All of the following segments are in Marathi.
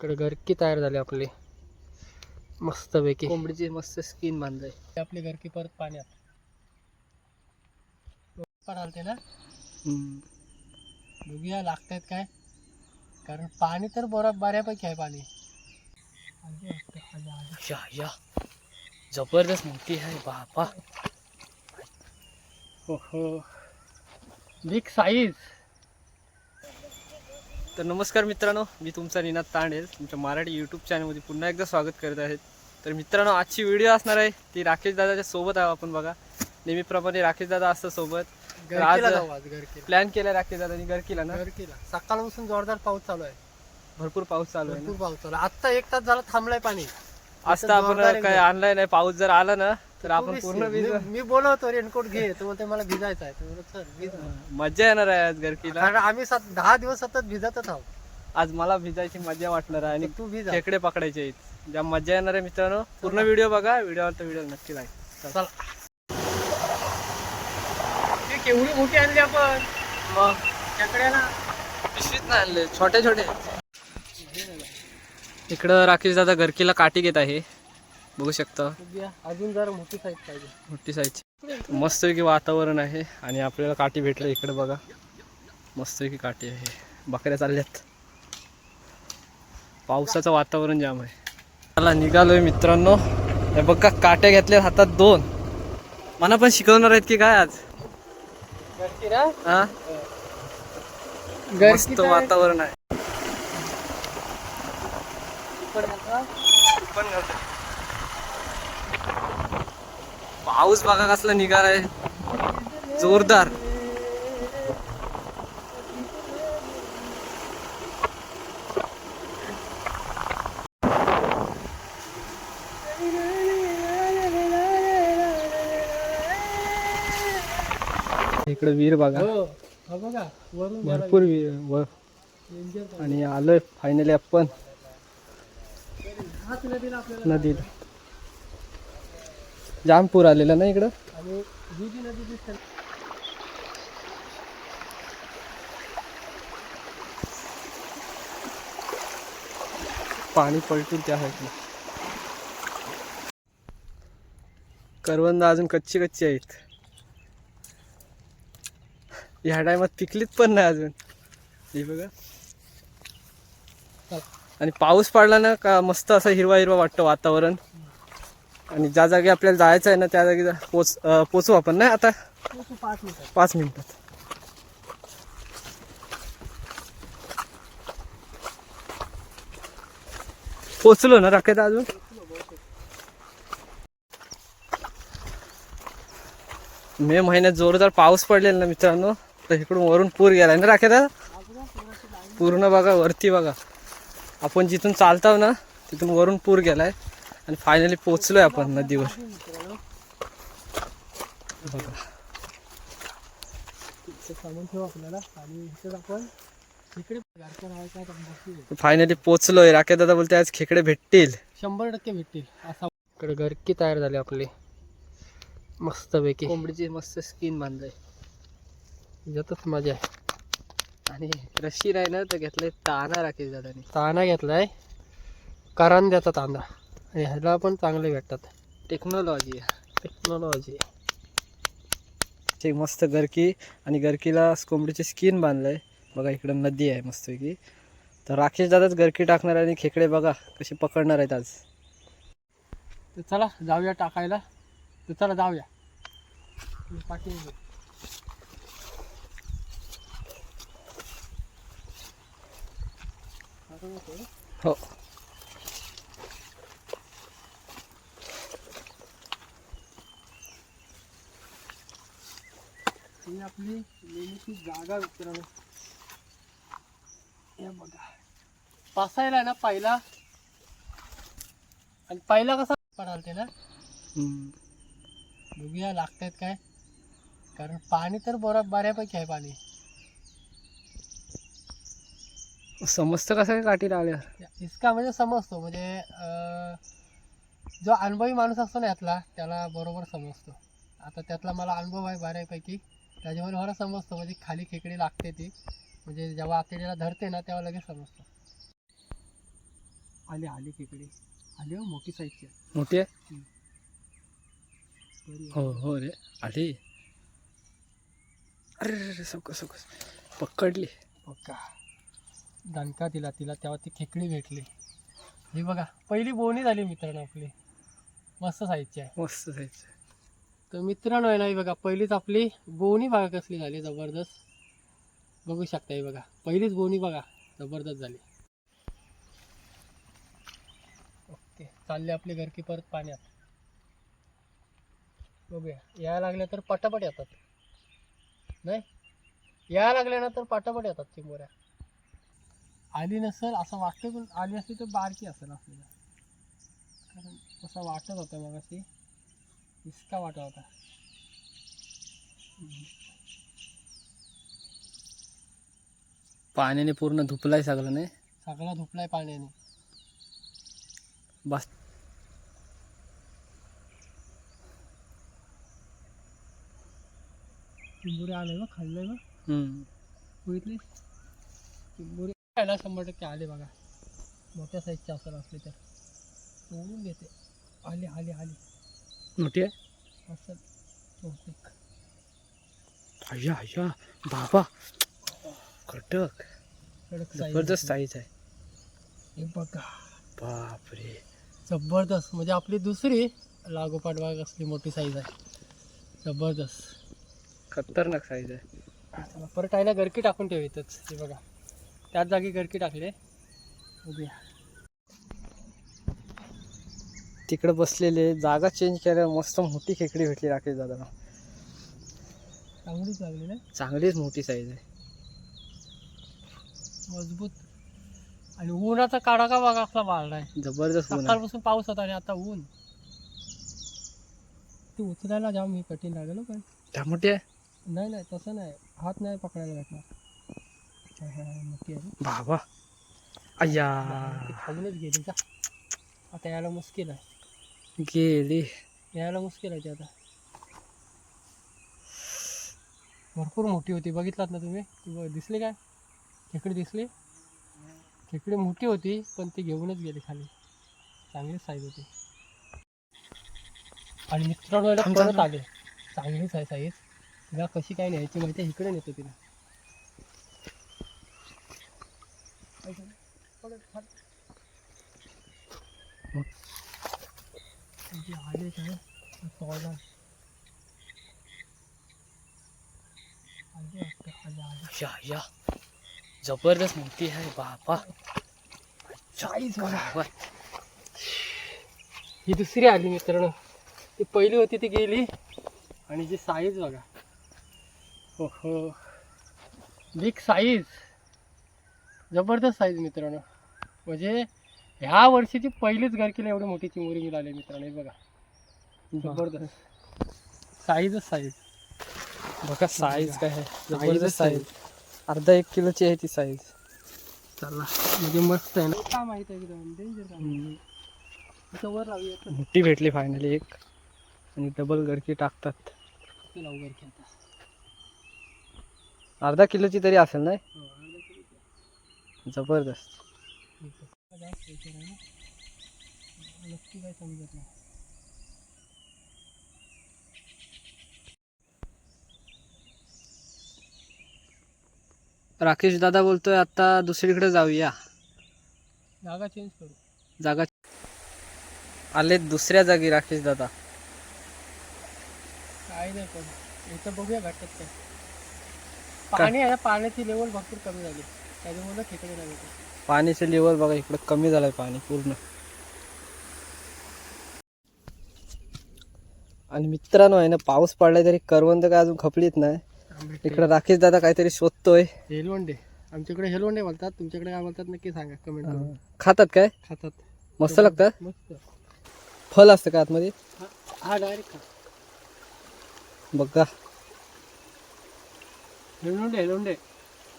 इकडे घरकी तयार झाली आपली? मस्तपैकी. कोंबडीची मस्त स्किन बांधलंय. आपली घरकी परत पाण्यात. पडालते ना? बघूया लागतायत काय. कारण पाणी तर बरा बऱ्यापैकी आहे पाणी. या या. ज़बरदस्त मोठी आहे बापा. हो बिग साईज तर नमस्कार मित्रांनो मी तुमचा निनाद तांडेल. तुमच्या मराठी यूट्यूब चॅनलमध्ये पुन्हा एकदा स्वागत करत आहेत. तर मित्रांनो आजची व्हिडिओ असणार आहे ती राकेश दादाच्या सोबत आहे आपण बघा. नेहमीप्रमाणे राकेश दादा असतं सोबत. आज प्लॅन केलाय राकेश दादानी गरकीला ना? घरकीला सकाळपासून जोरदार पाऊस चालू आहे. भरपूर पाऊस चालू आहे भरपूर पाऊस चालू आहे. आता एक तास झाला थांबलाय पाणी. आता आपण काय आणलाय नाही पाऊस जर आला ना तर आपण पूर्ण मी- भिज मी बोलवतो रेनकोट घे तो बोलते मला भिजायचं आहे. तो बोलतो, चल भिज मजा येणार आहे आज गरकीला कारण आम्ही सात दहा दिवस सतत भिजतच आहोत. आज मला भिजायची मजा वाटणार आहे आणि तू भिज खेकडे पकडायचे आहेत. ज्या मजा येणार आहे मित्रांनो पूर्ण व्हिडिओ बघा व्हिडिओ तर व्हिडिओ नक्की लाईक चला. ती केवढी मोठी आणली आपण. मग? खेकड्याला. पिशवीत नाही आणले छोटे छोटे इकडं राकेश दादा गरकीला काठी घेत आहे. बघू शकता. अजून जरा मोठी साईज पाहिजे. मोठी साईजची मस्तपैकी वातावरण आहे आणि आपल्याला काठी भेटलं इकडे बघा. मस्तपैकी काठी आहे. बकऱ्या चालल्यात. पावसाचं वातावरण जाम आहे. मला निघालोय मित्रांनो. हे बघा काट्या घेतल्या हातात दोन. मला पण शिकवणार आहेत की काय आज? हा? मस्त? वातावरण आहे. पण आता पण पाऊस बघा कसला निघालाय जोरदार. इकडे वीर बघा. हो हा भरपूर वीर आणि आलोय फायनली आपण. हाच नदीला आपल्याला नदीला. जाम पूर आलेला ना इकडं? आणि ही जी नदी दिसते ना, पाणी पलटून त्या साईडला करवंद अजून कच्ची कच्ची आहेत. ह्या टायमात पिकलीत पण नाही अजून. हे बघा. आणि पाऊस पडला ना का मस्त असं हिरवा हिरवा वाटतं वातावरण. आणि ज्या जागी आपल्याला जायचं आहे ना त्या जागी पोच पोचू आपण नाही आता? पाच मिनिटात पाच मिनिटात. पोचलो ना राकेत अजून? मे महिन्यात जोरदार पाऊस पडलेला ना मित्रांनो. तर इकडून वरून पूर गेलाय ना राकेत? पूर्ण बघा वरती बघा. आपण जिथून चालताव ना तिथून वरून पूर गेलाय. आणि फायनली पोचलोय आपण नदीवर. बघा. फायनली पोचलोय राकेश दादा बोलते आज खेकडे भेटतील. शंभर टक्के भेटतील. असा इकडे घरकी तयार झाली आपली. मस्तपैकी. कोंबडीची मस्त स्किन बांधलंय. यातच मजा आहे. आणि रशी नाही ना तर घेतलंय ताना राकेश दादानी. ताना घेतलाय. करंद्याचा तांदा आणि ह्याला पण चांगले भेटतात. टेक्नॉलॉजी टेक्नॉलॉजी ते मस्त गरकी आणि गरकीला कोंबडीची स्किन बांधलंय. बघा इकडं नदी आहे मस्तपैकी. तर राकेश दादाच गरकी टाकणार आहे आणि खेकडे बघा कसे पकडणार आहेत आज. तर चला जाऊया टाकायला. तर चला जाऊया. पाठी हो. ही आपली जागा मित्रांनो हे। बघा। पासायला आहे ना पहिला आणि पहिला कसा ना? हम्म. बघूया लागतायत काय? कारण पाणी तर बरा बऱ्यापैकी आहे पाणी. समजतं कसं काय काठी लावल्यावर इसका म्हणजे समजतो म्हणजे जो अनुभवी माणूस असतो ना यातला त्याला बरोबर समजतो. आता त्यातला मला अनुभव आहे बऱ्यापैकी. त्याच्यामुळे मला समजतो म्हणजे खाली खेकडी लागते ती. म्हणजे जेव्हा आतडीला धरते ना तेव्हा लगेच समजतो. आले आले खेकडे. आले हो मोठी साईजची. मोठी आहे? बरी आहे. हो हो रे. आली. अरे रे रे सवकस सवकस पकडली. बघा दणका दिला तिला तेव्हा ती खेकडी भेटली. ही बघा पहिली बोनी झाली मित्रांनो आपली. मस्त साईजची आहे. मस्त जायचं तर मित्रांनो आहे ना ही बघा पहिलीच आपली बोनी बघा कसली झाली जबरदस्त. बघू शकता ही बघा पहिलीच बोनी बघा जबरदस्त झाली. ओके चालले आपली घरकी परत पाण्यात. बघूया यायला लागल्या तर पटापट येतात. नाही? यायला लागल्या ना तर पटापट येतात चिंबोऱ्या. आली नसेल असं वाटतं पण आली असली तर बारकी असेल आपल्याला. कारण तसं वाटत होतं मग अशी इतका वाटत होता पाण्याने पूर्ण धुपलाय सगळं नाही सगळा धुपलाय पाण्याने. बस. चिंबोरी आले बघ खाल्लंय हम्म. बघितली? चिंबोरी खायला शंभर टक्के आले बघा. मोठ्या साईजचे असेल असले तर. तोडून घेते आले आले आले. मोठी आहे अय्या अय्या बाबा. कटक जबरदस्त. साईज आहे. हे बघा. बापरे. जबरदस्त. म्हणजे आपली दुसरी लागोपाठ बाग असली मोठी साईज आहे. जबरदस्त. खतरनाक साईज आहे. परत आईला गरकी टाकून ठेव इथंच. हे बघा. त्याच जागी गरकी टाकले बघूया तिकडे बसलेले जागा चेंज केल्यावर मस्त मोठी खेकडी भेटली राकेश दादा चांगलीच लागली ना? चांगलीच मोठी साईज आहे. मजबूत. आणि उन्हाचा काढा बघा आपला वाढलाय जबरदस्त ऊन आहे सकाळपासून पाऊस होता आणि आता ऊन. ते उचलायला जाम मी कठीण लागेल हो पण. त्या मोठी आहे नाही नाही तसं नाही. हात नाही पकडायला भेटणार. अच्छा, हा, हा, मोठी आहे. ना. बाबा. अय्या. ती खाऊनच गेली का? आता यायला मुश्किल आहे. गेली. यायला मुश्किल आहे ती आता. भरपूर मोठी होती. बघितलात ना तुम्ही? दिसली काय? खेकडी दिसली? खेकडी मोठी होती पण ती घेऊनच गेली खाली. चांगलीच साईज होती. आणि मित्रांनो याला परत. आले. चांगलीच आहे साईज तिला कशी काय न्यायची माहिती आहे? इकडे नेतो तिला. म्हणजे जबरदस्त मोठी आहे साईज बघा बाबा ही दुसरी आली मित्रांनो ती पहिली होती ती गेली। आणि जी साईज बघा। हो हो बिग साईज जबरदस्त साईज मित्रांनो। म्हणजे ह्या वर्षीची पहिलीच घरकीला एवढी मोठी चिमुरी मिळाली मित्रांनो हे बघा. जबरदस्त. साईजच साईज बघा साईज काय आहे. जबरदस्त. साईज अर्धा एक किलोची आहे ती साईज चला. म्हणजे मस्त आहे ना. काय माहिती आहे एकदम. डेंजर लावूया मोठी भेटली फायनली एक. आणि डबल गडकी टाकतात. अर्धा किलोची तरी असेल नाही हो. जबरदस्त. विचार आहे नक्की काय समजत नाही राकेश दादा बोलतोय आता दुसरीकडे जाऊया. जागा चेंज करू. जागा आले दुसऱ्या जागी राकेश दादा. काय नाही करू इथं बघूया भेटत काय. पाणी आहे पाण्याची लेवल भरपूर कमी झाली. त्याच्यामुळे खेकडे पाणीचे लेवल बघा इकडे कमी झालंय पाणी पूर्ण. आणि मित्रांनो आहे ना पाऊस पडलाय तरी करवंद काय अजून खपलीत नाही. इकडे राकेश दादा काहीतरी शोधतोय. हेलवंडे. आमच्याकडे हेलवंडे बोलतात. तुमच्याकडे काय बोलतात नक्की सांगा कमेंट करून. खातात काय? खातात. मस्त लागतात मस्त. फल असतं का आतमध्ये? हा- डायरेक्ट खा. बघा. हेलवंडे हेलवंडे.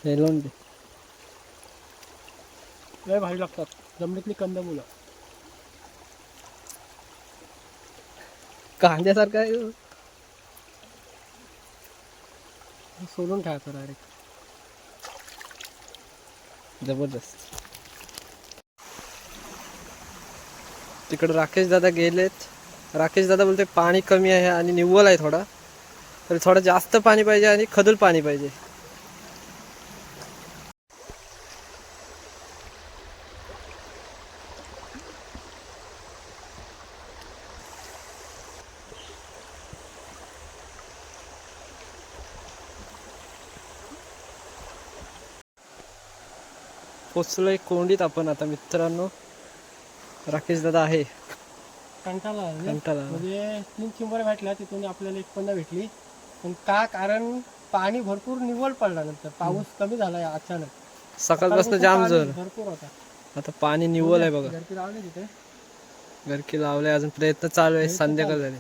हे लोंढे लय भारी लागतात. जमिनीतली कंदमुलं कांद्यासारखं आहे. सोलून खायचं डायरेक्ट जबरदस्त. तिकडे राकेश दादा गेलेत. राकेश दादा बोलते पाणी कमी आहे आणि निव्वळ आहे थोडा. तर थोडं जास्त पाणी पाहिजे आणि खदूल पाणी पाहिजे. पोचलोय कोंडीत आपण. आता मित्रांनो राकेश दादा आहे. कंटाळा आला रे. कंटाळा आला. म्हणजे तीन चिंबर भेटल्या तिथून आपल्याला एक पण भेटली. पण का? कारण पाणी भरपूर निवळ पडला नंतर. पाऊस कमी झाला अचानक. सकाळपासून जाम पाणी जोर. भरपूर होता. आता पाणी निव्वळ आहे बघा. घरती लावली तिथे. घरकी लावले अजून प्रयत्न चालू आहे. संध्याकाळ झाले.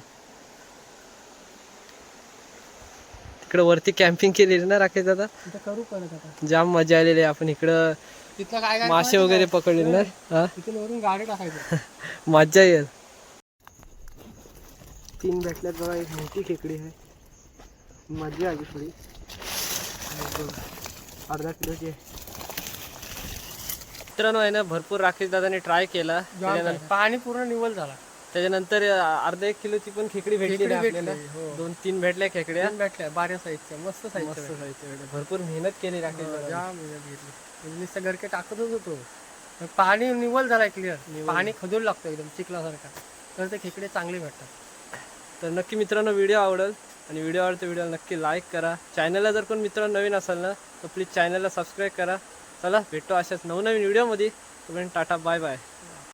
तिकडे वरती कॅम्पिंग केलेली ना राकेश दादा? तिथे करू परत आता. जाम मजा आलेली आहे. आपण इकडं तिथलं काय काय मासे वगैरे पकडले ना? हा? तिथून वरून गाडी टाकायचं. मजा येईल. तीन भेटल्यात बघा एक मोठी खेकडी आहे. मजा आली थोडी. अर्धा किलोची आहे. मित्रांनो आहे ना भरपूर राकेश दादाने ट्राय केला. पाणी पूर्ण निवल झाला. त्याच्यानंतर अर्धा एक किलोची पण खेकडी भेटली खेकडी ना आपल्याला. भेटली, हो. दोन तीन भेटल्या खेकड्या. भेटल्या बाऱ्या साईजच्या मस्त मस्त साईजच्या साहित्य भेटलं. भरपूर मेहनत केली राकेश दादाने. जाम मेहनत घेतली. म्हणजे नुसतं गरके टाकतच होतो. पण पाणी निवल झालाय क्लिअर पाणी खजूर लागतं एकदम चिखलासारखा. तर ते खेकडे चांगले भेटतात. तर नक्की मित्रांनो व्हिडिओ आवडेल आणि व्हिडिओ आवडतो व्हिडिओला नक्की लाईक करा. चॅनलला जर कोण मित्रांनो नवीन असाल ना तर प्लीज चॅनलला सबस्क्राईब करा. चला भेटतो अशाच नवनवीन व्हिडिओमध्ये तोपर्यंत टाटा बाय बाय